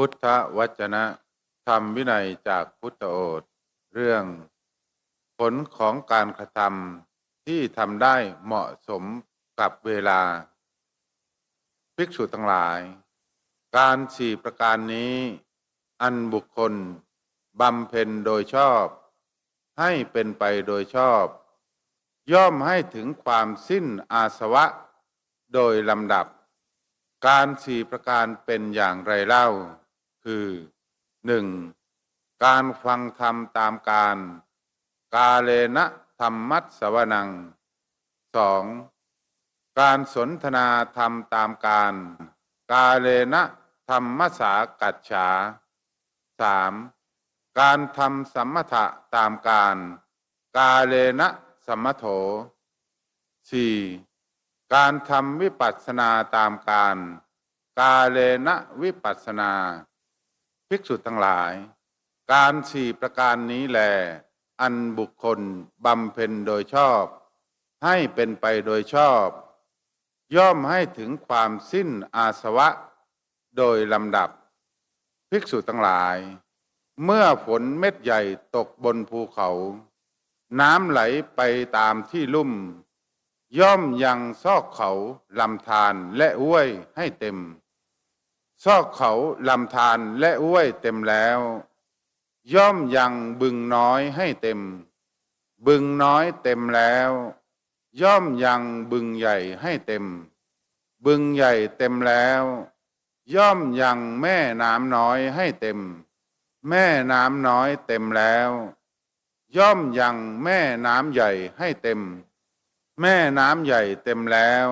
พุทธวจนะ ธรรมวินัยจากพุทธโอษเรื่อง ผลของการกระทำที่ทำได้เหมาะสมกับเวลา ภิกษุทั้งหลาย การสี่ประการนี้ อันบุคคลบำเพ็ญโดยชอบ ให้เป็นไปโดยชอบ ย่อมให้ถึงความสิ้นอาสวะ โดยลำดับ การสี่ประการเป็นอย่างไรเล่า คือหนึ่งการฟังธรรมตามการ กาเลนะธรรมัสสวนังสองการสนทนาธรรมตามการ กาเลนะธรรมสากัจฉาสามการทำสัมมถะตามการ กาเลนะสัมมโถสี่การทำวิปัสสนาตามการ กาเลนะวิปัสสนา ภิกษุทั้งหลาย การสี่ประการนี้แลอันบุคคลบำเพ็ญโดยชอบ ให้เป็นไปโดยชอบ ย่อมให้ถึงความสิ้นอาสวะ โดยลำดับ ภิกษุทั้งหลาย เมื่อฝนเม็ดใหญ่ตกบนภูเขา น้ำไหลไปตามที่ลุ่ม ย่อมยังซอกเขาลำธารและห้วยให้เต็ม ซอกเขาลำธารและห้วยเต็มแล้ว ย่อมยังบึงน้อยให้เต็ม บึงน้อยเต็มแล้ว ย่อมยังบึงใหญ่ให้เต็ม บึงใหญ่เต็มแล้ว ย่อมยังแม่น้ำน้อยให้เต็ม แม่น้ำน้อยเต็มแล้ว ย่อมยังแม่น้ำใหญ่ให้เต็ม แม่น้ำใหญ่เต็มแล้ว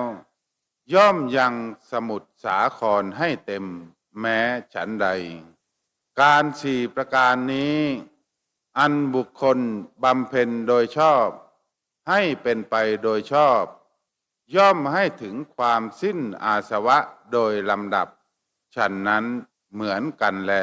ย่อมยังสมุทรสาครให้เต็มแม้ฉันใด การสี่ประการนี้ อันบุคคลบำเพ็ญโดยชอบ ให้เป็นไปโดยชอบ ย่อมให้ถึงความสิ้นอาสวะโดยลำดับ ฉันนั้นเหมือนกันแล